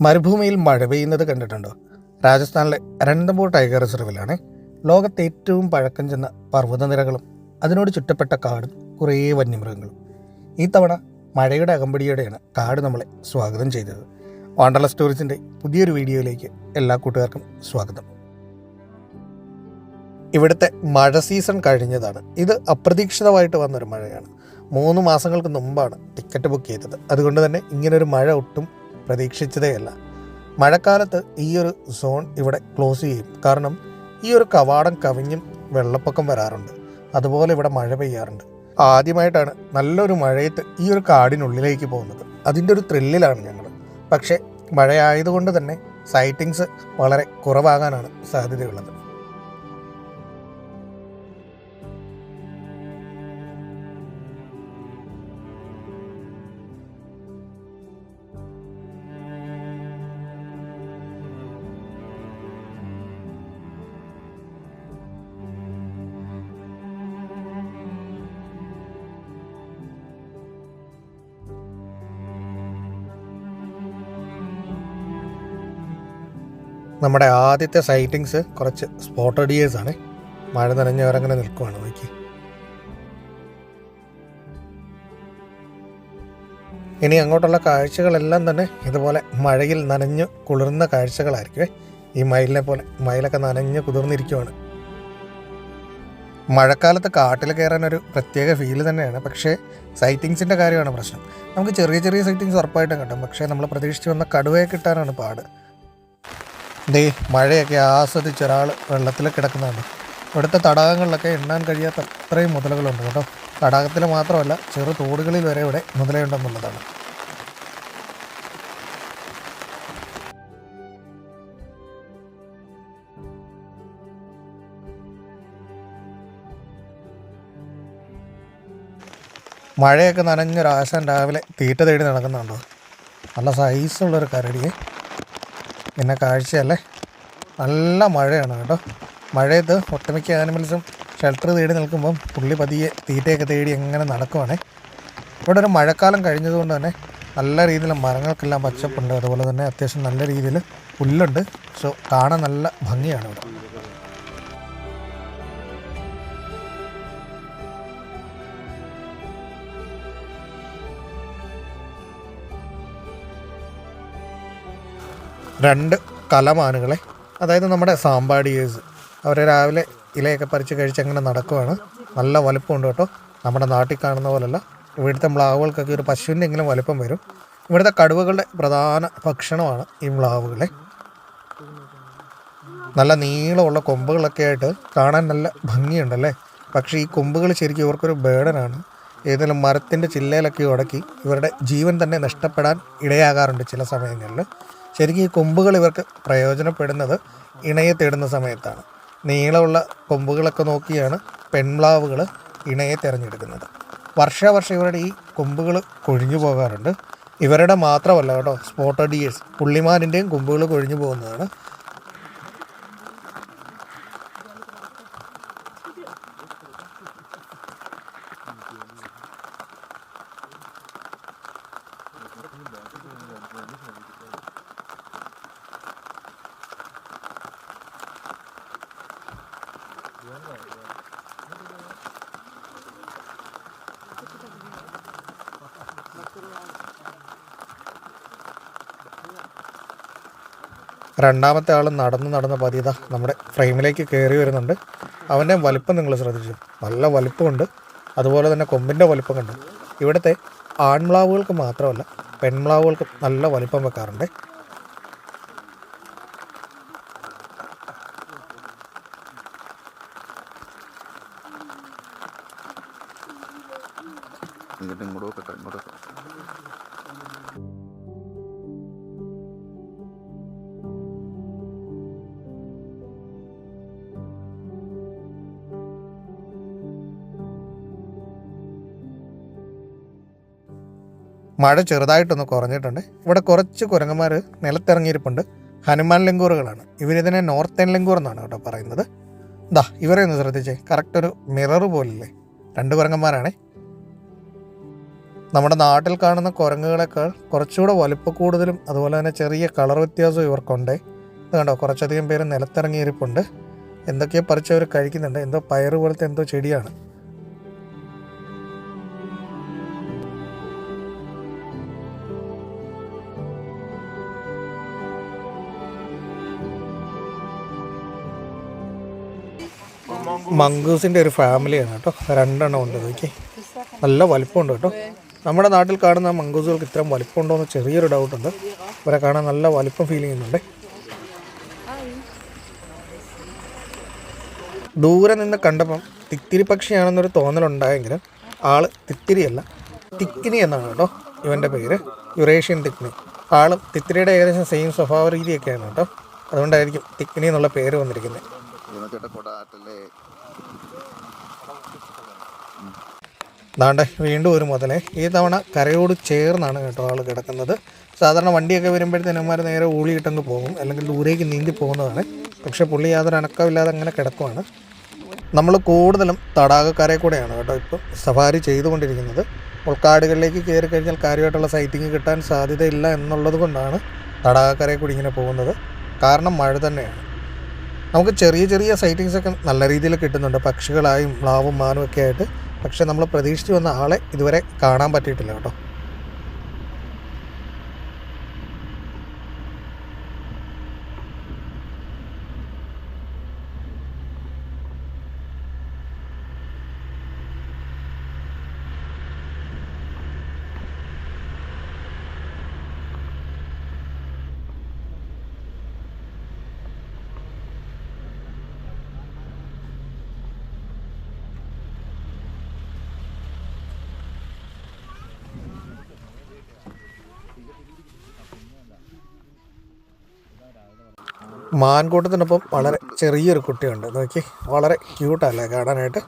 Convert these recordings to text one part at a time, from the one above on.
മരുഭൂമിയിൽ മഴ പെയ്യുന്നത് കണ്ടിട്ടുണ്ടോ? രാജസ്ഥാനിലെ രണ്ടമ്പൂർ ടൈഗർ റിസർവിലാണ് ലോകത്തെ ഏറ്റവും പഴക്കം ചെന്ന പർവതനിരകളും അതിനോട് ചുറ്റപ്പെട്ട കാടും കുറേ വന്യമൃഗങ്ങളും. ഈ തവണ മഴയുടെ അകമ്പടിയോടെയാണ് കാട് നമ്മളെ സ്വാഗതം ചെയ്തത്. വാണ്ടർല സ്റ്റോറീസിന്റെ പുതിയൊരു വീഡിയോയിലേക്ക് എല്ലാ കൂട്ടുകാർക്കും സ്വാഗതം. ഇവിടുത്തെ മഴ സീസൺ കഴിഞ്ഞതാണ്. ഇത് അപ്രതീക്ഷിതമായിട്ട് വന്നൊരു മഴയാണ്. മൂന്ന് മാസങ്ങൾക്ക് മുമ്പാണ് ടിക്കറ്റ് ബുക്ക് ചെയ്തത്. അതുകൊണ്ട് തന്നെ ഇങ്ങനൊരു മഴ ഒട്ടും പ്രതീക്ഷിച്ചതേയല്ല. മഴക്കാലത്ത് ഈ ഒരു സോൺ ഇവിടെ ക്ലോസ് ചെയ്യും. കാരണം ഈ ഒരു കവാടം കവിഞ്ഞും വെള്ളപ്പൊക്കം വരാറുണ്ട്. അതുപോലെ ഇവിടെ മഴ പെയ്യാറുണ്ട്. ആദ്യമായിട്ടാണ് നല്ലൊരു മഴയത്ത് ഈ ഒരു കാടിനുള്ളിലേക്ക് പോകുന്നത്. അതിന്റെ ഒരു ത്രില്ലിലാണ് ഞങ്ങൾ പക്ഷേ മഴയായതുകൊണ്ട് തന്നെ സൈറ്റിങ്സ് വളരെ കുറവാകാനാണ് സാധ്യതയുള്ളത്. നമ്മുടെ ആദ്യത്തെ സൈറ്റിങ്സ് കുറച്ച് സ്പോട്ടഡ് ഡിയേഴ്സാണ് മഴ നനഞ്ഞവരങ്ങനെ നിൽക്കുവാണ് നോക്കി. ഇനി അങ്ങോട്ടുള്ള കാഴ്ചകളെല്ലാം തന്നെ ഇതുപോലെ മഴയിൽ നനഞ്ഞ് കുളിർന്ന കാഴ്ചകളായിരിക്കുമേ ഈ മയിലിനെ പോലെ മയിലൊക്കെ നനഞ്ഞ് കുതിർന്നിരിക്കുവാണ്. മഴക്കാലത്ത് കാട്ടിൽ കയറാൻ ഒരു പ്രത്യേക ഫീൽ തന്നെയാണ്. പക്ഷേ സൈറ്റിങ്സിന്റെ കാര്യമാണ് പ്രശ്നം. നമുക്ക് ചെറിയ ചെറിയ സൈറ്റിങ്സ് ഉറപ്പായിട്ടും കിട്ടും. പക്ഷേ നമ്മൾ പ്രതീക്ഷിച്ച് വന്ന കടുവയെ കിട്ടാനാണ് പാട്. ദേ മഴയൊക്കെ ആസ്വദിച്ച് ഒരാൾ വെള്ളത്തിൽ കിടക്കുന്നുണ്ട്. ഇവിടുത്തെ തടാകങ്ങളിലൊക്കെ എണ്ണാൻ കഴിയാത്ത അത്രയും മുതലകളുണ്ട് കേട്ടോ. തടാകത്തിൽ മാത്രമല്ല ചെറു തോടുകളിൽ വരെ ഇവിടെ മുതലയുണ്ടെന്നുള്ളതാണ് മഴയൊക്കെ നനഞ്ഞൊരാശാൻ രാവിലെ തീറ്റ തേടി നടക്കുന്നുണ്ടോ? നല്ല സൈസുള്ളൊരു കരടിയെ. പിന്നെ കാഴ്ചയല്ലേ? നല്ല മഴയാണ് കേട്ടോ. മഴയത്ത് ഒട്ടുമിക്ക ആനിമൽസും ഷെൽട്ടർ തേടി നിൽക്കുമ്പം പുള്ളി പതിയെ തീറ്റയൊക്കെ തേടി എങ്ങനെ നടക്കുവാണേ. ഇവിടെ ഒരു മഴക്കാലം കഴിഞ്ഞതുകൊണ്ട് തന്നെ നല്ല രീതിയിൽ മരങ്ങൾക്കെല്ലാം പച്ചപ്പുണ്ട്. അതുപോലെ തന്നെ അത്യാവശ്യം നല്ല രീതിയിൽ പുല്ലുണ്ട്. സോ കാണാൻ നല്ല ഭംഗിയാണ് ഇവിടെ. രണ്ട് കലമാനുകളെ അതായത് നമ്മുടെ സാമ്പാടിയേഴ്സ്. അവരെ രാവിലെ ഇലയൊക്കെ പറിച്ച് കഴിച്ച് അങ്ങനെ നടക്കുവാണ്. നല്ല വലുപ്പമുണ്ട് കേട്ടോ. നമ്മുടെ നാട്ടിൽ കാണുന്ന പോലല്ല. ഇവിടുത്തെ മ്ലാവുകൾക്കൊക്കെ ഒരു പശുവിന്റെ എങ്കിലും വലുപ്പം വരും. ഇവിടുത്തെ കടുവകളുടെ പ്രധാന ഭക്ഷണമാണ് ഈ മ്ലാവുകളെ. നല്ല നീളമുള്ള കൊമ്പുകളൊക്കെ ആയിട്ട് കാണാൻ നല്ല ഭംഗിയുണ്ടല്ലേ? പക്ഷേ ഈ കൊമ്പുകൾ ശരിക്കും ഇവർക്കൊരു ബേഡനാണ്. ഏതെങ്കിലും മരത്തിന്റെ ചില്ലയിലൊക്കെ ഉടക്കി ഇവരുടെ ജീവൻ തന്നെ നഷ്ടപ്പെടാൻ ഇടയാകാറുണ്ട് ചില സമയങ്ങളിൽ. ശരിക്കും ഈ കൊമ്പുകൾ ഇവർക്ക് പ്രയോജനപ്പെടുന്നത് ഇണയെ തേടുന്ന സമയത്താണ്. നീളമുള്ള കൊമ്പുകളൊക്കെ നോക്കിയാണ് പെൺപ്ലാവുകൾ ഇണയെ തിരഞ്ഞെടുക്കുന്നത്. വർഷാവർഷം ഇവരുടെ ഈ കൊമ്പുകൾ കൊഴിഞ്ഞു പോകാറുണ്ട്. ഇവരുടെ മാത്രമല്ല കേട്ടോ സ്പോട്ടഡിയേഴ്സ് പുള്ളിമാരിന്റെയും കൊമ്പുകൾ കൊഴിഞ്ഞു പോകുന്നതാണ്. രണ്ടാമത്തെ ആൾ നടന്ന് നടന്ന് പതിയത നമ്മുടെ ഫ്രെയിമിലേക്ക് കയറി വരുന്നുണ്ട്. അവന്റെ വലിപ്പം നിങ്ങൾ ശ്രദ്ധിച്ചു. നല്ല വലിപ്പമുണ്ട്. അതുപോലെ തന്നെ കൊമ്പിന്റെ വലിപ്പം കണ്ടു. ഇവിടുത്തെ ആൺമ്ലാവുകൾക്ക് മാത്രമല്ല പെൺമ്ലാവുകൾക്ക് നല്ല വലിപ്പം വെക്കാറുണ്ട്. ഇങ്ങോട്ട് ഇങ്ങോട്ട് വെക്കട്ടെ ഇങ്ങോട്ട് വെക്കട്ടെ മഴ ചെറുതായിട്ടൊന്ന് കുറഞ്ഞിട്ടുണ്ട്. ഇവിടെ കുറച്ച് കുരങ്ങന്മാർ നിലത്തിറങ്ങിയിരിപ്പുണ്ട്. ഹനുമാൻ ലെങ്കൂറുകളാണ് ഇവരിതിനെ നോർത്തേൺ ലെങ്കൂർ എന്നാണ് കേട്ടോ പറയുന്നത്. ദാ ഇവരെ ഒന്ന് ശ്രദ്ധിച്ചേ. കറക്റ്റ് ഒരു മിറർ പോലില്ലേ? രണ്ട് കുരങ്ങന്മാരാണേ. നമ്മുടെ നാട്ടിൽ കാണുന്ന കുരങ്ങുകളെക്കാൾ കുറച്ചുകൂടെ വലുപ്പ കൂടുതലും അതുപോലെ തന്നെ ചെറിയ കളർ വ്യത്യാസവും ഇവർക്കുണ്ട്. ഇത് കണ്ടോ? കുറച്ചധികം പേര് നിലത്തിറങ്ങിയിരിപ്പുണ്ട്. എന്തൊക്കെയോ പറിച്ചവർ കഴിക്കുന്നുണ്ട്. എന്തോ പയറ് പോലത്തെ എന്തോ ചെടിയാണ്. മംഗൂസിന്റെ ഒരു ഫാമിലിയാണ് കേട്ടോ. രണ്ടെണ്ണം ഉണ്ട് നോക്കി നല്ല വലിപ്പമുണ്ട് കേട്ടോ. നമ്മുടെ നാട്ടിൽ കാണുന്ന മംഗൂസുകൾക്ക് ഇത്രയും വലിപ്പമുണ്ടോ എന്ന് ചെറിയൊരു ഡൗട്ട് ഉണ്ട്. ഇവരെ കാണാൻ നല്ല വലിപ്പം ഫീൽ ചെയ്യുന്നുണ്ട്. ദൂരെ നിന്ന് കണ്ടപ്പം തിത്തിരി പക്ഷിയാണെന്നൊരു തോന്നലുണ്ടായെങ്കിലും ആൾ തിത്തിരിയല്ല തിക്കിനി എന്നാണ് കേട്ടോ ഇവന്റെ പേര്. Eurasian thick knee. ആളും തിത്തിരിയുടെ ഏകദേശം സെയിം സ്വഭാവ രീതിയൊക്കെയാണ് കേട്ടോ. അതുകൊണ്ടായിരിക്കും തിക്കിനി എന്നുള്ള പേര് വന്നിരിക്കുന്നത്. ദാണ്ടെ വീണ്ടും ഒരു മുതലേ. ഈ തവണ കരയോട് ചേർന്നാണ് കേട്ടോ ആൾ കിടക്കുന്നത്. സാധാരണ വണ്ടിയൊക്കെ വരുമ്പോഴത്തേനും അമ്മമാർ നേരെ ഊളിയിട്ടങ്ങ് പോകും. അല്ലെങ്കിൽ ദൂരേക്ക് നീന്തി പോകുന്നതാണ്. പക്ഷേ പുള്ളി യാതൊരു അനക്കമില്ലാതെ അങ്ങനെ കിടക്കുവാണ്. നമ്മൾ കൂടുതലും തടാകക്കരയിൽ കൂടെയാണ് കേട്ടോ ഇപ്പോൾ സഫാരി ചെയ്തുകൊണ്ടിരിക്കുന്നത്. ഉൾക്കാടുകളിലേക്ക് കയറി കഴിഞ്ഞാൽ കാര്യമായിട്ടുള്ള സൈറ്റിങ് കിട്ടാൻ സാധ്യതയില്ല എന്നുള്ളത് കൊണ്ടാണ് തടാകക്കരയിൽ കൂടി ഇങ്ങനെ പോകുന്നത്. കാരണം മഴ തന്നെയാണ്. നമുക്ക് ചെറിയ ചെറിയ സൈറ്റിങ്സൊക്കെ നല്ല രീതിയിൽ കിട്ടുന്നുണ്ട്. പക്ഷികളായും മ്ലാവും മാനും ഒക്കെ ആയിട്ട് പക്ഷെ നമ്മൾ പ്രതീക്ഷിച്ചു വന്ന ആളെ ഇതുവരെ കാണാൻ പറ്റിയിട്ടില്ല കേട്ടോ. മാൻകൂട്ടത്തിനൊപ്പം വളരെ ചെറിയൊരു കുട്ടിയുണ്ട്. നോക്കി വളരെ ക്യൂട്ടല്ലേ കാണാനായിട്ട്?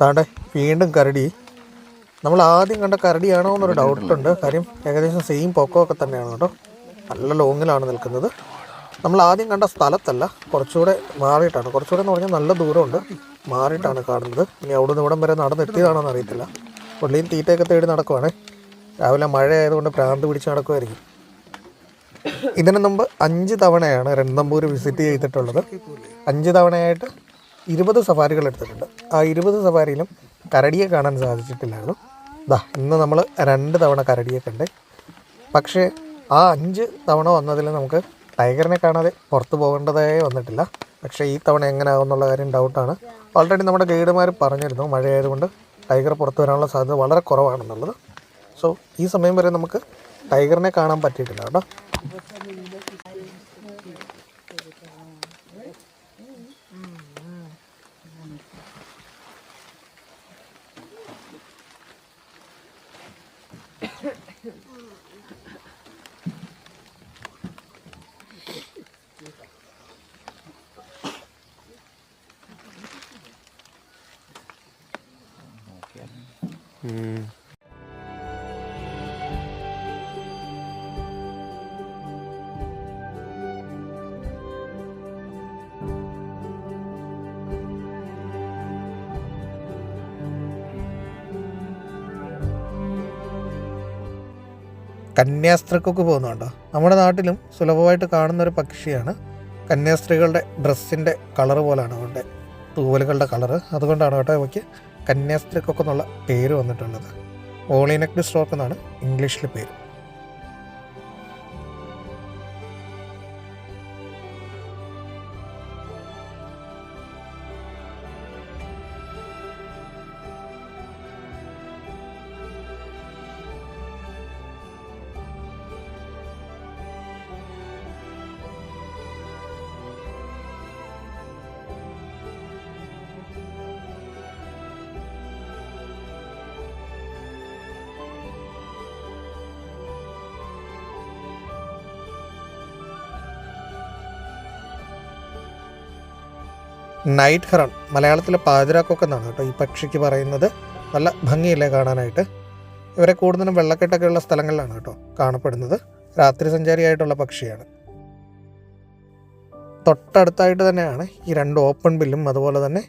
താണ്ടെ വീണ്ടും കരടി. നമ്മൾ ആദ്യം കണ്ട കരടിയാണോ എന്നൊരു ഡൗട്ടുണ്ട് കാര്യം ഏകദേശം സെയിം പൊക്കോ ഒക്കെ തന്നെയാണ് കേട്ടോ. നല്ല ലോങ്ങിലാണ് നിൽക്കുന്നത്. നമ്മൾ ആദ്യം കണ്ട സ്ഥലത്തല്ല കുറച്ചുകൂടെ മാറിയിട്ടാണ്. കുറച്ചുകൂടെ എന്ന് പറഞ്ഞാൽ നല്ല ദൂരമുണ്ട്. മാറിയിട്ടാണ് കാണുന്നത്. ഇനി അവിടെ നിന്ന് ഇവിടം വരെ നടന്നെത്തിയതാണോന്ന് അറിയത്തില്ല. പുള്ളിയും തീറ്റയൊക്കെ തേടി നടക്കുവാണ്. രാവിലെ മഴ ആയതുകൊണ്ട് പ്രാന്ത് പിടിച്ച് നടക്കുമായിരിക്കും ഇതിനു മുമ്പ് അഞ്ച് തവണയാണ് രണ്ടമ്പൂർ വിസിറ്റ് ചെയ്തിട്ടുള്ളത്. അഞ്ച് തവണയായിട്ട് ഇരുപത് സഫാരികൾ എടുത്തിട്ടുണ്ട്. ആ ഇരുപത് സഫാരിയിലും കരടിയെ കാണാൻ സാധിച്ചിട്ടില്ലായിരുന്നു. ദാ ഇന്ന് നമ്മൾ രണ്ട് തവണ കരടിയെ കണ്ട്. പക്ഷേ ആ അഞ്ച് തവണ വന്നതിൽ നമുക്ക് ടൈഗറിനെ കാണാതെ പുറത്ത് പോകേണ്ടതായി വന്നിട്ടില്ല. പക്ഷേ ഈ തവണ എങ്ങനെ ആകും എന്നുള്ള കാര്യം ഡൗട്ടാണ് ഓൾറെഡി നമ്മുടെ ഗൈഡുമാർ പറഞ്ഞിരുന്നു മഴയായതുകൊണ്ട് ടൈഗർ പുറത്ത് വരാനുള്ള സാധ്യത വളരെ കുറവാണെന്നുള്ളത്. സോ ഈ സമയം വരെ നമുക്ക് ടൈഗറിനെ കാണാൻ പറ്റിയിട്ടില്ല കേട്ടോ. フフフ。കന്യാസ്ത്രീക്കൊക്കെ പോകുന്നുണ്ടോ നമ്മുടെ നാട്ടിലും സുലഭമായിട്ട് കാണുന്ന ഒരു പക്ഷിയാണ്. കന്യാസ്ത്രീകളുടെ ഡ്രസ്സിന്റെ കളർ പോലാണ് അവരുടെ തൂവലുകളുടെ കളറ്. അതുകൊണ്ടാണ് കേട്ടോ ഇവയ്ക്ക് കന്യാസ്ത്രീക്കൊക്കെ എന്നുള്ള പേര് വന്നിട്ടുള്ളത്. ഓളിനെക്ട് സ്റ്റോക്ക് എന്നാണ് ഇംഗ്ലീഷിലെ പേര്. നൈറ്റ് ഹെറൺ മലയാളത്തിലെ പാതിരാക്കൊക്കെന്നാണ് കേട്ടോ ഈ പക്ഷിക്ക് പറയുന്നത്. നല്ല ഭംഗിയില്ലേ കാണാനായിട്ട്. ഇവരെ കൂടുതലും വെള്ളക്കെട്ടൊക്കെ ഉള്ള സ്ഥലങ്ങളിലാണ് കേട്ടോ കാണപ്പെടുന്നത്. രാത്രി സഞ്ചാരിയായിട്ടുള്ള പക്ഷിയാണ്. തൊട്ടടുത്തായിട്ട് തന്നെയാണ് ഈ രണ്ട് ഓപ്പൺ ബില്ലും അതുപോലെ തന്നെ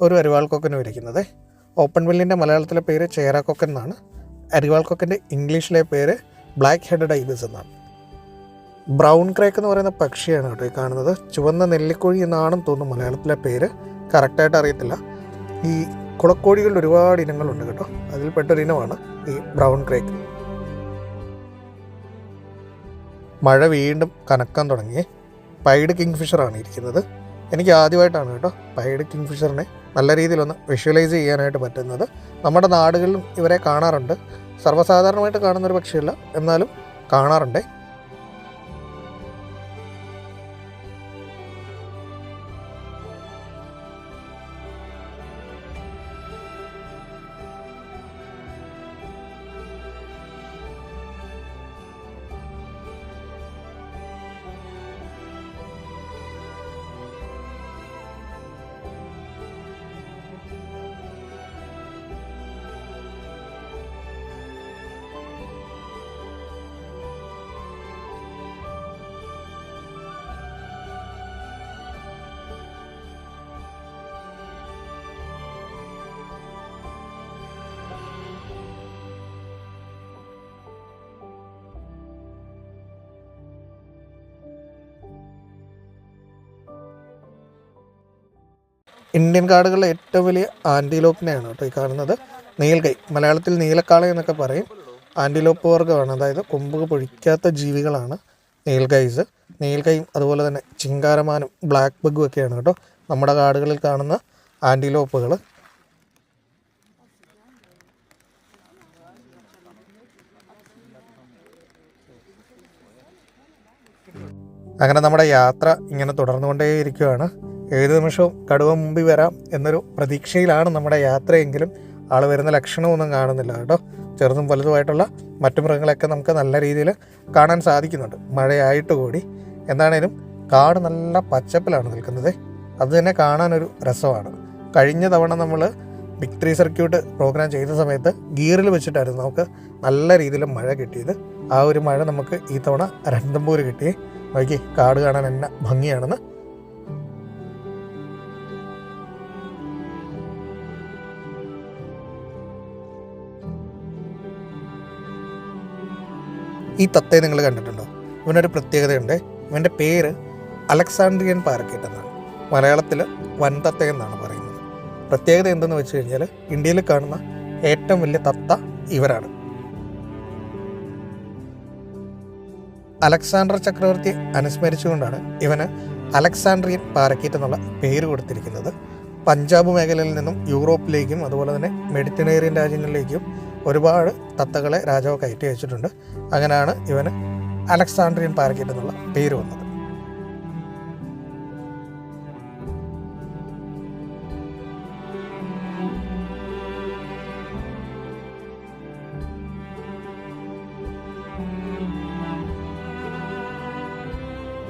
ഒരു അരിവാൾ കൊക്കനും ഇരിക്കുന്നത്. ഓപ്പൺ ബില്ലിന്റെ മലയാളത്തിലെ പേര് ചേരാക്കൊക്കൻ എന്നാണ് അരിവാൾ കൊക്കന്റെ ഇംഗ്ലീഷിലെ പേര് ബ്ലാക്ക് ഹെഡഡ് ഐബിസ് എന്നാണ്. ബ്രൗൺ ക്രേക്ക് എന്ന് പറയുന്ന പക്ഷിയാണ് കേട്ടോ ഈ കാണുന്നത്. ചുവന്ന നെല്ലിക്കോഴി എന്നാണെന്ന് തോന്നുന്നു മലയാളത്തിലെ പേര്. കറക്റ്റായിട്ട് അറിയത്തില്ല. ഈ കുളക്കോഴികളുടെ ഒരുപാട് ഇനങ്ങളുണ്ട് കേട്ടോ. അതിൽപ്പെട്ടൊരു ഇനമാണ് ഈ ബ്രൗൺ ക്രേക്ക്. മഴ വീണ്ടും കനക്കാൻ തുടങ്ങി. പൈഡ് കിങ് ഫിഷറാണ് ഇരിക്കുന്നത്. എനിക്ക് ആദ്യമായിട്ടാണ് കേട്ടോ പൈഡ് കിങ് ഫിഷറിനെ നല്ല രീതിയിലൊന്ന് വിഷ്വലൈസ് ചെയ്യാനായിട്ട് പറ്റുന്നത്. നമ്മുടെ നാടുകളിലും ഇവരെ കാണാറുണ്ട്. സർവസാധാരണമായിട്ട് കാണുന്നൊരു പക്ഷിയല്ല. എന്നാലും കാണാറുണ്ട്. ഇന്ത്യൻ കാടുകളിലെ ഏറ്റവും വലിയ ആന്റിലോപ്പിനെയാണ് കേട്ടോ ഈ കാണുന്നത്. നീൽകൈ മലയാളത്തിൽ നീലക്കാള എന്നൊക്കെ പറയും. ആന്റിലോപ്പ് വർഗമാണ്. അതായത് കൊമ്പ് പൊഴിക്കാത്ത ജീവികളാണ് നീൽഗൈസ്. നീൽകൈയും അതുപോലെ തന്നെ ചിങ്കാരമാനും ബ്ലാക്ക് ബഗും ഒക്കെയാണ് കേട്ടോ നമ്മുടെ കാടുകളിൽ കാണുന്ന ആന്റിലോപ്പുകൾ അങ്ങനെ നമ്മുടെ യാത്ര ഇങ്ങനെ തുടർന്നുകൊണ്ടേയിരിക്കുകയാണ്. ഏത് നിമിഷവും കടുവ മുമ്പിൽ വരാം എന്നൊരു പ്രതീക്ഷയിലാണ് നമ്മുടെ യാത്രയെങ്കിലും ആൾ വരുന്ന ലക്ഷണമൊന്നും കാണുന്നില്ല കേട്ടോ. ചെറുതും വലുതുമായിട്ടുള്ള മറ്റു മൃഗങ്ങളെയൊക്കെ നമുക്ക് നല്ല രീതിയിൽ കാണാൻ സാധിക്കുന്നുണ്ട്. മഴയായിട്ട് കൂടി. എന്താണേലും കാട് നല്ല പച്ചപ്പിലാണ് നിൽക്കുന്നത്. അത് തന്നെ കാണാനൊരു രസമാണ്. കഴിഞ്ഞ തവണ നമ്മൾ വിക്ടറി സർക്യൂട്ട് പ്രോഗ്രാം ചെയ്ത സമയത്ത് ഗിയറിൽ വെച്ചിട്ടായിരുന്നു നമുക്ക് നല്ല രീതിയിൽ മഴ കിട്ടിയത്. ആ ഒരു മഴ നമുക്ക് ഈ തവണ രണ്ടമ്പൂർ കിട്ടി. നോക്കി കാട് കാണാൻ എന്നെ ഭംഗിയാണെന്ന്. ഈ തത്തയെ നിങ്ങൾ കണ്ടിട്ടുണ്ടോ? ഇവനൊരു പ്രത്യേകതയുണ്ട്. ഇവന്റെ പേര് അലക്സാണ്ട്രിയൻ പാരക്കേറ്റ് എന്നാണ്. മലയാളത്തിൽ വൻതത്ത എന്നാണ് പറയുന്നത്. പ്രത്യേകത എന്തെന്ന് വെച്ച് കഴിഞ്ഞാൽ ഇന്ത്യയിൽ കാണുന്ന ഏറ്റവും വലിയ തത്ത ഇവരാണ്. അലക്സാണ്ടർ ചക്രവർത്തി അനുസ്മരിച്ചുകൊണ്ടാണ് ഇവന് അലക്സാണ്ട്രിയൻ പാരക്കേറ്റ് എന്നുള്ള പേര് കൊടുത്തിരിക്കുന്നത്. പഞ്ചാബ് മേഖലയിൽ നിന്നും യൂറോപ്പിലേക്കും അതുപോലെ തന്നെ മെഡിറ്ററേനിയൻ രാജ്യങ്ങളിലേക്കും ഒരുപാട് തത്തകളെ രാജാവ് കയറ്റി വെച്ചിട്ടുണ്ട്. അങ്ങനെയാണ് ഇവന് അലക്സാണ്ട്രിയൻ പാരക്കേറ്റ് എന്നുള്ള പേര് വന്നത്.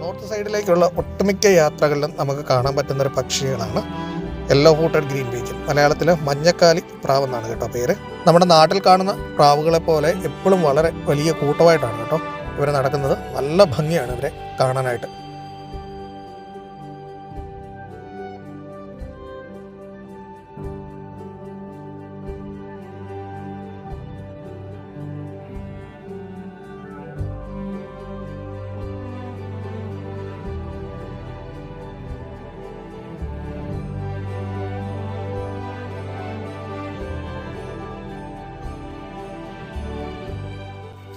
നോർത്ത് സൈഡിലേക്കുള്ള ഒട്ടുമിക്ക യാത്രകളിലും നമുക്ക് കാണാൻ പറ്റുന്ന ഒരു പക്ഷികളാണ് യെല്ലോ ഹൂട്ടഡ് ഗ്രീൻ ബീച്ച് മലയാളത്തിൽ മഞ്ഞക്കാലി പ്രാവെന്നാണ് കേട്ടോ പേര്. നമ്മുടെ നാട്ടിൽ കാണുന്ന പ്രാവുകളെ പോലെ എപ്പോഴും വളരെ വലിയ കൂട്ടമായിട്ടാണ് കേട്ടോ ഇവരെ നടക്കുന്നത്. നല്ല ഭംഗിയാണ് ഇവരെ കാണാനായിട്ട്.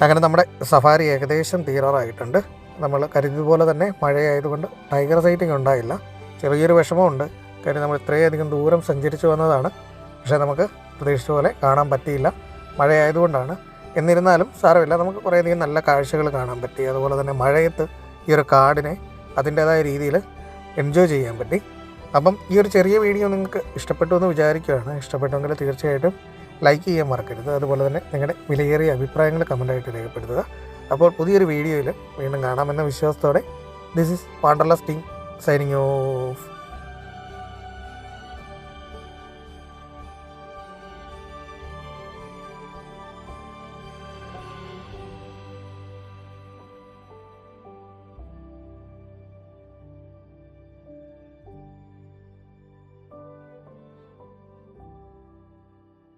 അങ്ങനെ നമ്മുടെ സഫാരി ഏകദേശം തീരാറായിട്ടുണ്ട്. നമ്മൾ കരുതിയതുപോലെ തന്നെ മഴയായതുകൊണ്ട് ടൈഗർ സൈറ്റിംഗ് ഉണ്ടായില്ല. ചെറിയൊരു വിഷമമുണ്ട്. കാര്യം നമ്മൾ ഇത്രയധികം ദൂരം സഞ്ചരിച്ചു വന്നതാണ്. പക്ഷേ നമുക്ക് പ്രതീക്ഷിച്ച പോലെ കാണാൻ പറ്റിയില്ല. മഴയായതുകൊണ്ടാണ്. എന്നിരുന്നാലും സാരമില്ല. നമുക്ക് കുറേയധികം നല്ല കാഴ്ചകൾ കാണാൻ പറ്റി. അതുപോലെ തന്നെ മഴയത്ത് ഈ ഒരു കാടിനെ അതിന്റേതായ രീതിയിൽ എൻജോയ് ചെയ്യാൻ പറ്റി. അപ്പം ഈ ഒരു ചെറിയ വീഡിയോ നിങ്ങൾക്ക് ഇഷ്ടപ്പെട്ടു എന്ന് വിചാരിക്കുകയാണ്. ഇഷ്ടപ്പെട്ടെങ്കിൽ തീർച്ചയായിട്ടും ലൈക്ക് ചെയ്യാൻ മറക്കരുത്. അതുപോലെ തന്നെ നിങ്ങളുടെ വിലയേറിയ അഭിപ്രായങ്ങൾ കമന്റായിട്ട് രേഖപ്പെടുത്തുക. അപ്പോൾ പുതിയൊരു വീഡിയോയിൽ വീണ്ടും കാണാമെന്ന വിശ്വാസത്തോടെ this is Panderlus team signing off